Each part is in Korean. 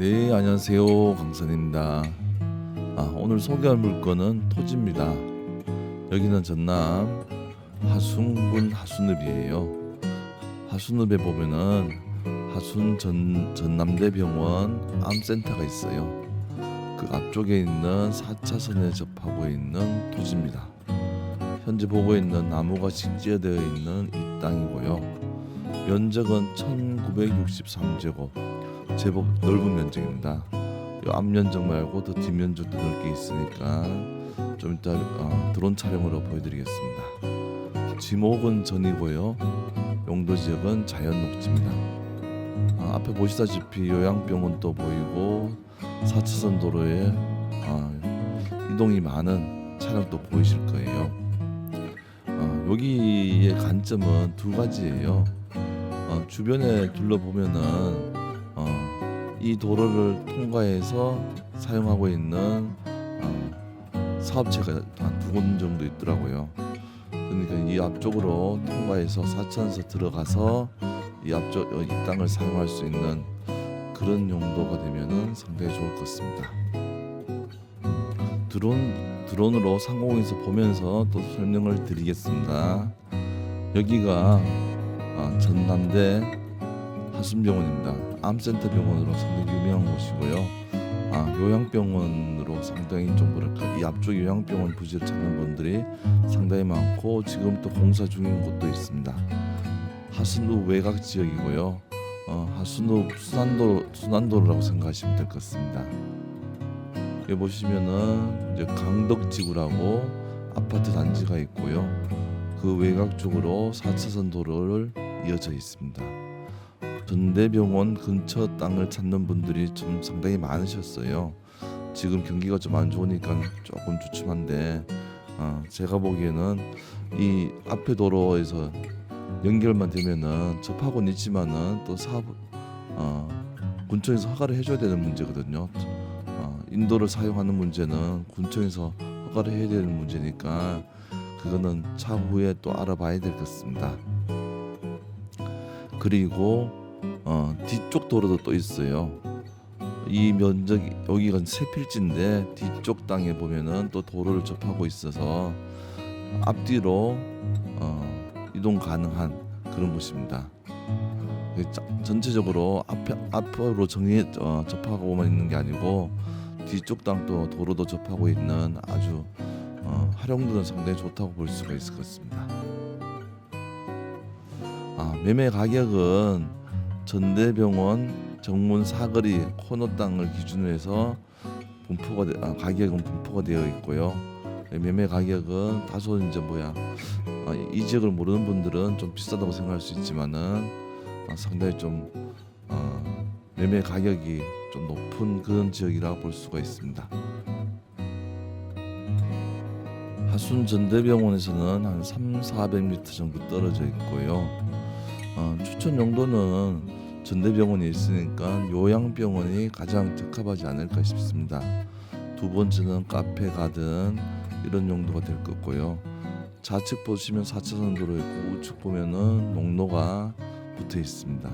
네, 안녕하세요. 강선입니다. 아, 오늘 소개할 물건은 토지입니다. 여기는 전남 하순군 하순읍이에요. 하순읍에 보면은 하순 전, 전남대병원 암센터가 있어요. 그 앞쪽에 있는 4차선에 접하고 있는 토지입니다. 현재 보고 있는 나무가 식재되어 있는 이 땅이고요. 면적은 1963제곱 제법 넓은 면적입니다. 이 앞면적 말고 더 뒷면적도 넓게 있으니까 좀 이따 어, 드론 촬영으로 보여드리겠습니다. 지목은 전이고요. 용도 지역은 자연 녹지입니다. 아, 앞에 보시다시피 요양병원도 보이고 4차선 도로에 아, 이동이 많은 차량도 보이실 거예요. 어, 여기의 관점은 두 가지예요. 어, 주변에 둘러보면은 어, 이 도로를 통과해서 사용하고 있는 어, 사업체가 한두곳 정도 있더라고요. 그러니까 이 앞쪽으로 통과해서 사천에서 들어가서 이 앞쪽 어, 이 땅을 사용할 수 있는 그런 용도가 되면은 상당히 좋을 것 같습니다. 드론 드론으로 상공에서 보면서 또 설명을 드리겠습니다. 여기가 아, 전남대 하순병원입니다. 암센터 병원으로 상당히 유명한 곳이고요. 아, 요양병원으로 상당히 좀 뭐랄까 이 앞쪽 요양병원 부지를 찾는 분들이 상당히 많고 지금 또 공사 중인 곳도 있습니다. 하순읍 외곽 지역이고요. 어, 하순읍 순환도 순환도로라고 생각하시면 될 것 같습니다. 여기 보시면은 이제 강덕지구라고 아파트 단지가 있고요. 그 외곽 쪽으로 4차선 도로를 이어져 있습니다. 전대병원 근처 땅을 찾는 분들이 좀 상당히 많으셨어요. 지금 경기가 좀 안 좋으니까 조금 주춤한데 어, 제가 보기에는 이 앞에 도로에서 연결만 되면은 접하고는 있지만은 또 사업 어, 군청에서 허가를 해줘야 되는 문제거든요. 어, 인도를 사용하는 문제는 군청에서 허가를 해야 되는 문제니까 그거는 차후에 또 알아봐야 될 것 같습니다. 그리고 어, 뒤쪽 도로도 또 있어요. 이 면적이 여기가 세 필지인데 뒤쪽 땅에 보면은 또 도로를 접하고 있어서 앞뒤로 어, 이동 가능한 그런 곳입니다. 전체적으로 앞에 앞으로 정리 어, 접하고만 있는 게 아니고 뒤쪽 땅도 도로도 접하고 있는 아주 어, 활용도는 상당히 좋다고 볼 수가 있을 것 같습니다. 아, 매매 가격은 전대병원 정문 사거리 코너 땅을 기준으로 해서 분포가 되, 아, 가격은 분포가 되어 있고요. 네, 매매 가격은 다소 이제 뭐야 아, 이 지역을 모르는 분들은 좀 비싸다고 생각할 수 있지만은 아, 상당히 좀 어, 매매 가격이 좀 높은 그런 지역이라고 볼 수가 있습니다. 하순 전대병원에서는 한 3, 400m 정도 떨어져 있고요. 어, 추천 용도는 전대병원이 있으니까 요양병원이 가장 적합하지 않을까 싶습니다. 두 번째는 카페 가든 이런 용도가 될것 같고요. 좌측 보시면 4차선 도로 있고 우측 보면은 농로가 붙어 있습니다.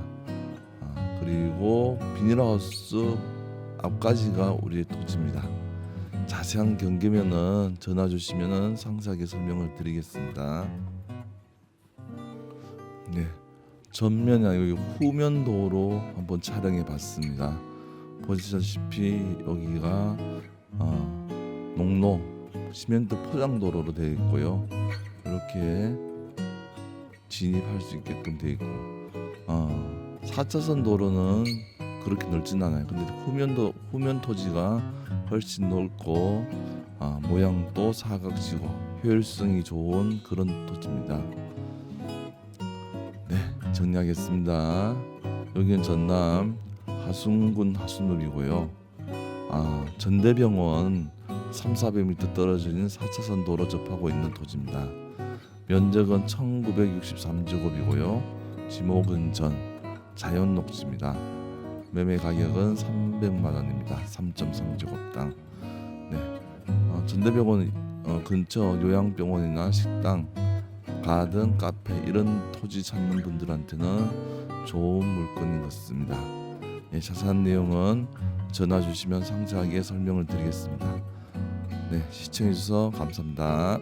아, 그리고 비닐하우스 앞까지가 우리의 토지입니다. 자세한 경계면은 전화 주시면은 상세하게 설명을 드리겠습니다. 네, 전면이 아니고 후면 도로 한번 촬영해 봤습니다. 보시다시피 여기가 어, 농로 시멘트 포장 도로로 되어 있고요. 이렇게 진입할 수 있게끔 되어 있고 어, 4차선 도로는 그렇게 넓진 않아요. 근데 후면도 후면 토지가 훨씬 넓고 아, 모양도 사각지고 효율성이 좋은 그런 토지입니다. 네, 정리하겠습니다. 여기는 전남 하순군 하순읍이고요. 아, 전대병원 3, 400m 떨어진 4차선 도로 접하고 있는 토지입니다. 면적은 1963제곱이고요. 지목은 전 자연 녹지입니다. 매매 가격은 300만 원입니다. 3.3제곱당. 네. 어, 전대병원 어, 근처 요양병원이나 식당, 가든, 카페 이런 토지 찾는 분들한테는 좋은 물건인 것 같습니다. 예, 자세한 내용은 전화 주시면 상세하게 설명을 드리겠습니다. 네, 시청해 주셔서 감사합니다.